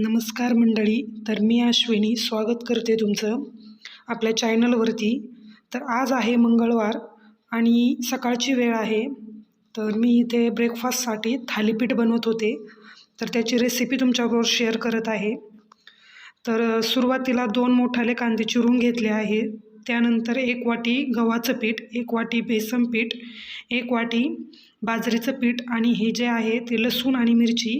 नमस्कार मंडळी तर मी अश्विनी स्वागत करते तुमचं आपल्या चॅनलवरती. तर आज आहे मंगळवार आणि सकाळची वेळ आहे. तर मी इथे ब्रेकफास्टसाठी थालीपीठ बनवत होते. तर त्याची रेसिपी तुमच्याबरोबर शेअर करत आहे. तर सुरुवातीला दोन मोठाले कांदे चिरून घेतले आहे. त्यानंतर एक वाटी गव्हाचं पीठ एक वाटी बेसन पीठ एक वाटी बाजरीचं पीठ आणि हे जे आहे ते लसूण आणि मिरची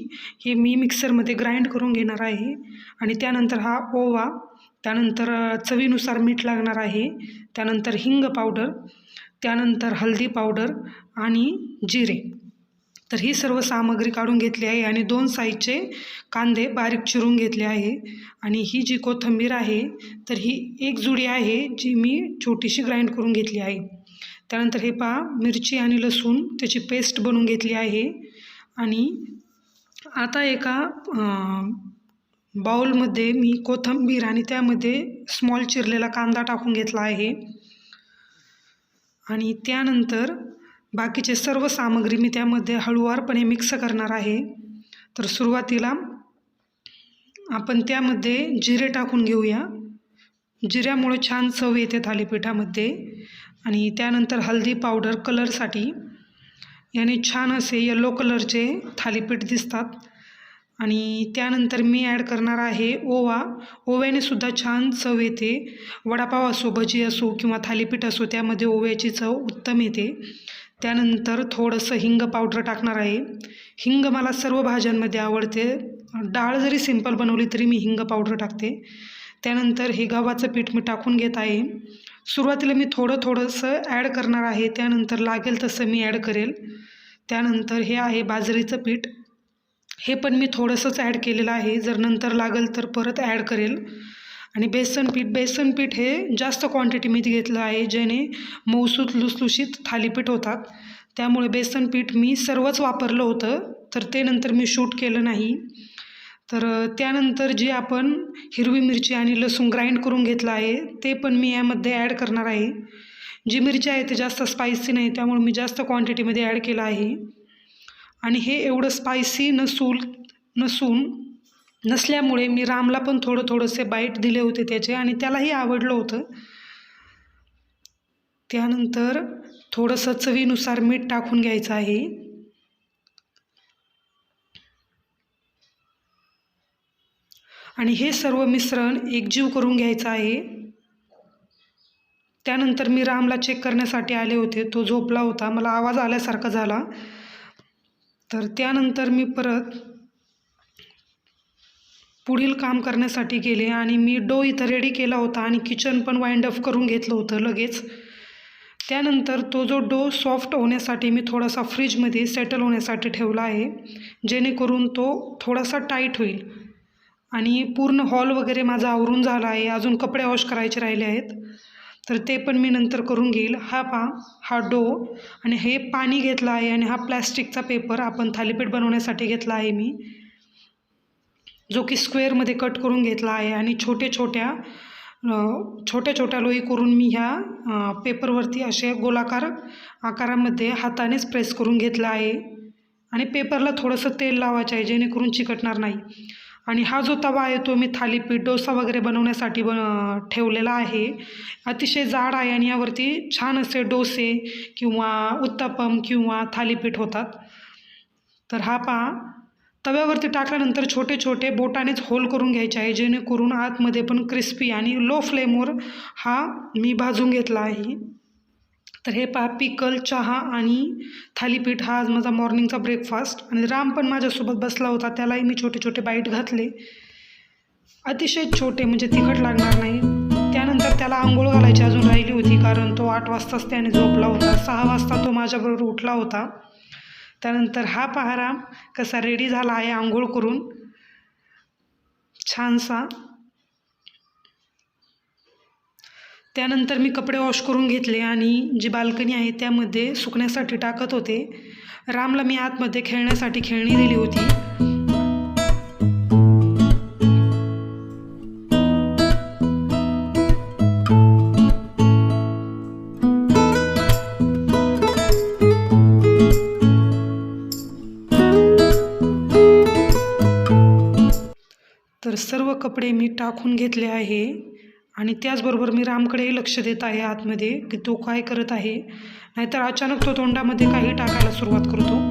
हे मी मिक्सरमध्ये ग्राइंड करून घेणार आहे. आणि त्यानंतर हा ओवा त्यानंतर चवीनुसार मीठ लागणार आहे. त्यानंतर हिंग पावडर त्यानंतर हळदी पावडर आणि जिरे. तर ही सर्व सामग्री काढून घेतली आहे आणि दोन साईजचे कांदे बारीक चिरून घेतले आहे. आणि ही जी कोथिंबीर आहे तर ही एक जुडी आहे जी मी छोटीशी ग्राइंड करून घेतली आहे. त्यानंतर हे पहा मिरची आणि लसूण त्याची पेस्ट बनवून घेतली आहे. आणि आता एका बाउलमध्ये मी कोथिंबीर आणि त्यामध्ये स्मॉल चिरलेला कांदा टाकून घेतला आहे. आणि त्यानंतर बाकीचे सर्व सामग्री मी त्यामध्ये हळूवारपणे मिक्स करणार आहे. तर सुरुवातीला आपण त्यामध्ये जिरे टाकून घेऊया. जिऱ्यामुळे छान चव येते थालीपीठामध्ये. आणि त्यानंतर हळदी पावडर कलरसाठी याने छान असे येलो कलरचे थालीपीठ दिसतात. आणि त्यानंतर मी ॲड करणार आहे ओवा. ओव्याने सुद्धा छान चव येते. वडापाव असो भजी असो किंवा थालीपीठ असो त्यामध्ये ओव्याची चव उत्तम येते. त्यानंतर थोडंसं हिंग पावडर टाकणार आहे. हिंग मला सर्व भाज्यांमध्ये आवडते. डाळ जरी सिंपल बनवली तरी मी हिंग पावडर टाकते. त्यानंतर हे गव्हाचं पीठ मी टाकून घेत आहे. सुरुवातीला मी थोडं थोडंसं ॲड करणार आहे. त्यानंतर लागेल तसं मी ॲड करेल. त्यानंतर हे आहे बाजरीचं पीठ. हे पण मी थोडंसंच ॲड केलेलं आहे. जर नंतर लागेल तर परत ॲड करेल. आणि बेसन पीठ बेसन पीठ हे जास्त क्वांटिटीमध्ये घेतलं आहे ज्याने मऊसूत लुसलुशीत थालीपीठ होतात. त्यामुळे बेसन पीठ मी सर्वच वापरलं होतं तर ते नंतर मी शूट केलं नाही. तर त्यानंतर जे आपण हिरवी मिरची आणि लसूण ग्राइंड करून घेतलं आहे ते पण मी यामध्ये ॲड करणार आहे. जी मिरची आहे ते जास्त स्पायसी नाही त्यामुळे मी जास्त क्वांटिटीमध्ये ॲड केलं आहे. आणि हे एवढं स्पायसी नसूल नसून नसल्यामुळे मी रामला पण थोडं थोडंसे बाईट दिले होते त्याचे आणि त्यालाही आवडलं होतं. त्यानंतर थोडंसं चवीनुसार मीठ टाकून घ्यायचं आहे. आणि हे सर्व मिश्रण एकजीव करून घ्यायचं आहे. त्यानंतर मी रामला चेक करण्यासाठी आले होते. तो झोपला होता. मला आवाज आल्यासारखा झाला. तर त्यानंतर मी परत पुढील काम करण्यासाठी गेले आणि मी डो इथं रेडी केला होता आणि किचन पण वाइंड अप करून घेतलं होतं लगेच. त्यानंतर तो जो डो सॉफ्ट होण्यासाठी मी थोडासा फ्रीजमध्ये सेटल होण्यासाठी ठेवला आहे जेणेकरून तो थोडासा टाईट होईल. आणि पूर्ण हॉल वगैरे माझा आवरून झाला आहे अजून कपडे वॉश करायचे राहिले आहेत. तर ते पण मी नंतर करून घेईल. हा पा हा डो आणि हे पाणी घेतलं आहे आणि हा प्लॅस्टिकचा पेपर आपण थालीपीठ बनवण्यासाठी घेतला आहे मी. जो की स्क्वेअरमध्ये कट करून घेतला आहे आणि छोटे छोट्या छोट्या छोट्या लोई करून मी ह्या पेपरवरती असे गोलाकार आकारामध्ये हातानेच प्रेस करून घेतला आहे. आणि पेपरला थोडंसं तेल लावायचं आहे जेणेकरून चिकटणार नाही. आणि हा जो तवा आहे तो मी थालीपीठ डोसा वगैरे बनवण्यासाठी बन ठेवलेला आहे. अतिशय जाड आहे आणि यावरती छान असे डोसे किंवा उत्तपम किंवा थालीपीठ होतात. तर हा पहा तव्यावरती टाकल्यानंतर छोटे छोटे बोटानेच होल करून घ्यायचे आहे जेणेकरून आतमध्ये पण क्रिस्पी आणि लो फ्लेमवर हा मी भाजून घेतला आहे. तर हे पहा पिकल चहा आणि थालीपीठ हा आज माझा मॉर्निंगचा ब्रेकफास्ट आणि राम पण माझ्यासोबत बसला होता त्यालाही मी छोटे छोटे बाईट घातले. अतिशय छोटे म्हणजे तिखट लागणार नाही. त्यानंतर त्याला आंघोळ घालायची अजून राहिली होती कारण तो आठ वाजताच त्याने झोपला होता. सहा वाजता तो माझ्याबरोबर उठला होता. त्यानंतर हा पहारा कसा रेडी झाला आहे आंघोळ करून? छानसा. त्यानंतर मी कपडे वॉश करून घेतले आणि जी बाल्कनी आहे त्यामध्ये सुकण्यासाठी टाकत होते. रामला मी आतमध्ये खेळण्यासाठी खेळणी दिली होती. सर्व कपडे मी टाकून घेतले आहे. आणि त्याचबरोबर मी रामकडेही लक्ष देत आहे आतमध्ये की तो काय करत आहे. नाहीतर अचानक तो तोंडामध्ये काही टाकायला सुरुवात करतो.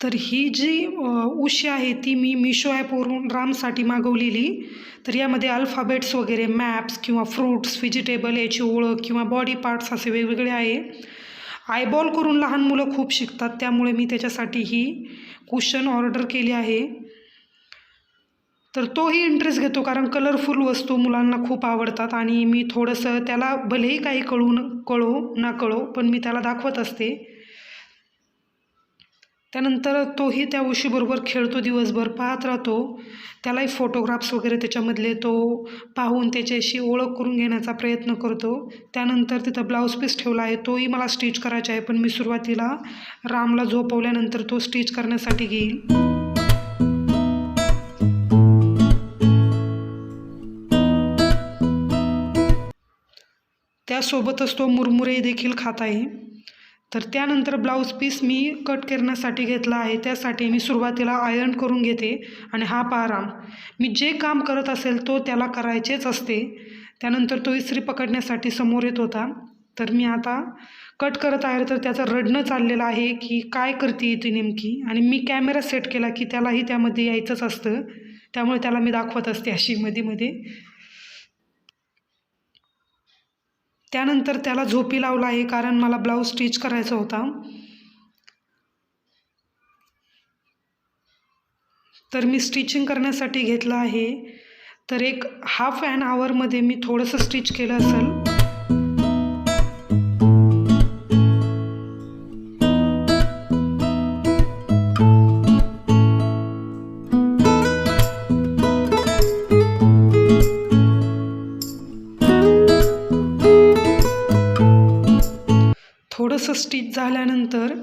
तर ही जी उशी आहे ती मी मिशो ॲपवरून रामसाठी मागवलेली. तर यामध्ये अल्फाबेट्स वगैरे मॅप्स किंवा फ्रूट्स व्हेजिटेबल याची ओळख किंवा बॉडी पार्ट्स असे वेगवेगळे आहे. आयबॉल करून लहान मुलं खूप शिकतात त्यामुळे मी त्याच्यासाठी ही कुशन ऑर्डर केली आहे. तर तोही इंटरेस्ट घेतो कारण कलरफुल वस्तू मुलांना खूप आवडतात आणि मी थोडंसं त्याला भलेही काही कळू न कळो ना कळो पण मी त्याला दाखवत असते. त्यानंतर तोही त्या उशीबरोबर खेळतो दिवसभर पाहत राहतो. त्यालाही फोटोग्राफ्स वगैरे त्याच्यामधले तो पाहून त्याच्याशी ओळख करून घेण्याचा प्रयत्न करतो. त्यानंतर तिथं ब्लाऊज पीस ठेवला आहे तोही मला स्टिच करायचा आहे. पण मी सुरुवातीला रामला झोपवल्यानंतर तो स्टिच करण्यासाठी घेईल. त्यासोबतच तो मुरमुरे देखील खात आहे. तर त्यानंतर ब्लाऊज पीस मी कट करण्यासाठी घेतला आहे. त्यासाठी मी सुरुवातीला आयर्न करून घेते आणि हा पाराम मी जे काम करत असेल तो त्याला करायचेच असते. त्यानंतर तो इस्त्री पकडण्यासाठी समोर येत होता. तर मी आता कट करत आहे. तर त्याचं रडणं चाललेलं आहे की काय करते ती नेमकी? आणि मी कॅमेरा सेट केला की त्यालाही त्यामध्ये यायचंच असतं. त्यामुळे त्याला मी दाखवत असते अशी मध्ये मध्ये त्यानंतर त्याला झोपी लावला आहे कारण मला ब्लाऊज स्टिच करायचा होता. तर मी स्टिचिंग करण्यासाठी घेतलं आहे. तर एक हाफ अँड आवरमध्ये मी थोडंसं स्टिच केलं असेल. असं स्टिच झाल्यानंतर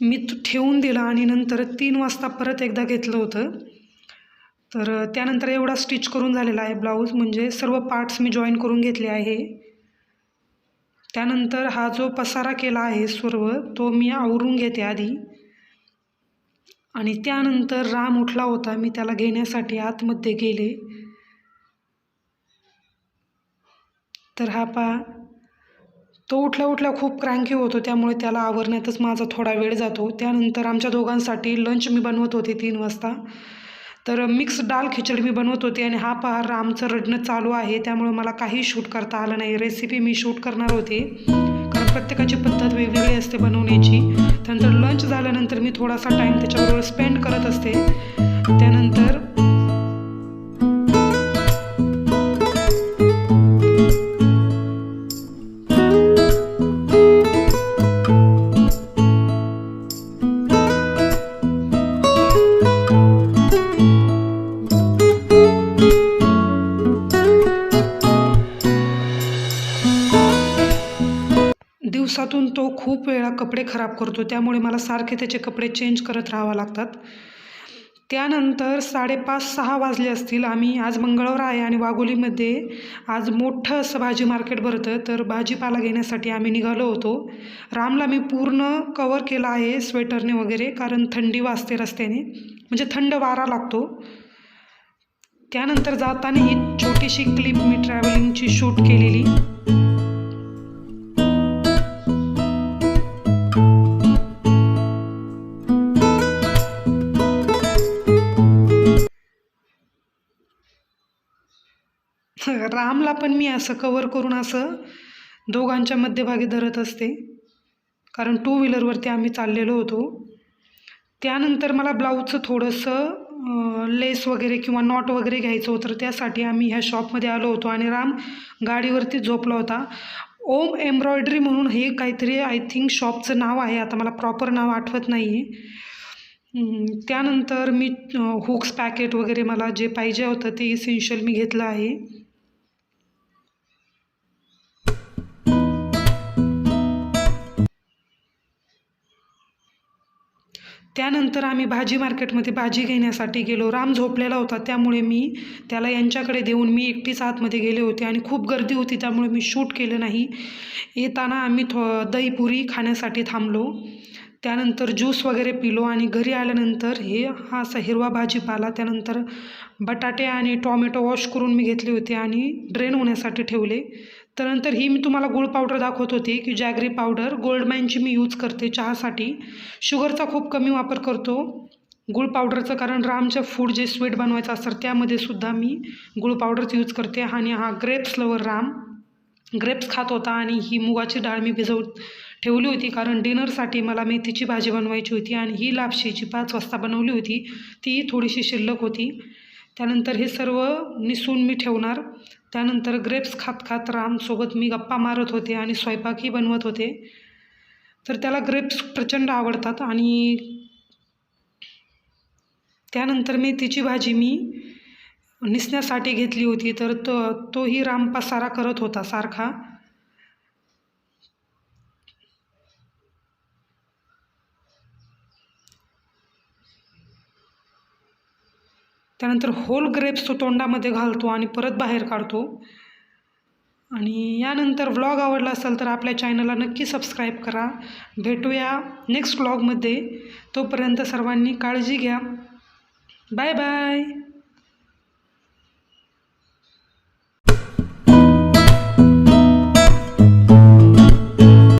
मी तो ठेवून दिला आणि नंतर तीन वाजता परत एकदा घेतलं होतं. तर त्यानंतर एवढा स्टिच करून झालेला आहे ब्लाऊज. म्हणजे सर्व पार्ट्स मी जॉईन करून घेतले आहे. त्यानंतर हा जो पसारा केला आहे सर्व तो मी आवरून घेते आधी. आणि त्यानंतर राम उठला होता. मी त्याला घेण्यासाठी आतमध्ये गेले. तर हा पा तो उठल्या उठल्या खूप क्रँकी होतो त्यामुळे त्याला आवरण्यातच माझा थोडा वेळ जातो. त्यानंतर आमच्या दोघांसाठी लंच मी बनवत होते तीन वाजता. तर मिक्स डाल खिचडी मी बनवत होते आणि हा पहार आमचं रडणं चालू आहे. त्यामुळे मला काही शूट करता आलं नाही. रेसिपी मी शूट करणार होते. कारण प्रत्येकाची पद्धत वेगवेगळी असते बनवण्याची. त्यानंतर लंच झाल्यानंतर मी थोडासा टाईम त्याच्याबरोबर स्पेंड करत असते. त्यानंतर तो खूप वेळा कपडे खराब करतो. त्यामुळे मला सारखे त्याचे कपडे चेंज करत राहावं लागतात. त्यानंतर साडेपाच सहा वाजले असतील. आम्ही आज मंगळवार आहे आणि वाघोलीमध्ये आज मोठं असं भाजी मार्केट भरतं. तर भाजीपाला घेण्यासाठी आम्ही निघालो होतो. रामला मी पूर्ण कवर केला आहे स्वेटरने वगैरे कारण थंडी वाजते रस्त्याने. म्हणजे थंड वारा लागतो. त्यानंतर जाताना ही छोटीशी क्लिप मी ट्रॅव्हलिंगची शूट केलेली. रामला पण मी असं कवर करून असं दोघांच्या मध्यभागी धरत असते. कारण टू व्हीलरवरती आम्ही चाललेलो होतो. त्यानंतर मला ब्लाऊजचं थोडंसं लेस वगैरे किंवा नॉट वगैरे घ्यायचं होतं. तर त्यासाठी आम्ही ह्या शॉपमध्ये आलो होतो आणि राम गाडीवरती झोपला होता. ओम एम्ब्रॉयडरी म्हणून हे काहीतरी आय थिंक शॉपचं नाव आहे. आता मला प्रॉपर नाव आठवत नाही आहे त्यानंतर मी हुक्स पॅकेट वगैरे मला जे पाहिजे होतं ते इसेन्शियल मी घेतलं आहे. त्यानंतर आम्ही भाजी मार्केटमध्ये भाजी घेण्यासाठी गेलो. राम झोपलेला होता. त्यामुळे मी त्याला यांच्याकडे देऊन मी एकटीच आतमध्ये गेले होते आणि खूप गर्दी होती. त्यामुळे मी शूट केलं नाही. येताना आम्ही थो दहीपुरी खाण्यासाठी थांबलो. त्यानंतर ज्यूस वगैरे पिलो आणि घरी आल्यानंतर हे हा असा हिरवा भाजीपाला त्यानंतर बटाटे आणि टॉमॅटो वॉश करून मी घेतले होते आणि ड्रेन होण्यासाठी ठेवले. त्यानंतर ही मी तुम्हाला गुळ पावडर दाखवत होते की जॅगरी पावडर गोल्डमॅनची मी यूज करते चहासाठी. शुगरचा खूप कमी वापर करतो. गुळ पावडरचं कारण रामच्या फूड जे स्वीट बनवायचं असतं त्यामध्ये सुद्धा मी गुळ पावडरच यूज करते आणि हा ग्रेप्स लवर राम. ग्रेप्स खात होता आणि ही मुगाची डाळ मी भिजव ठेवली होती कारण डिनरसाठी मला मेथीची भाजी बनवायची होती आणि ही लापशीची पाच वाजता बनवली होती. ती थोडीशी शिल्लक होती. त्यानंतर हे सर्व निसून मी ठेवणार. त्यानंतर ग्रेप्स खात खात रामसोबत मी गप्पा मारत होते आणि स्वयंपाकही बनवत होते. तर त्याला ग्रेप्स प्रचंड आवडतात आणि त्यानंतर मी तिची भाजी मी निसण्यासाठी घेतली होती. तर तो तोही राम पसारा करत होता सारखा. त्यानंतर होल ग्रेप्स तो तोंडामध्ये घालतो आणि परत बाहेर काढतो. आणि यानंतर व्लॉग आवडला असेल तर आपल्या चॅनलला नक्की सबस्क्राईब करा. भेटूया नेक्स्ट व्लॉगमध्ये तोपर्यंत सर्वांनी काळजी घ्या. Bye bye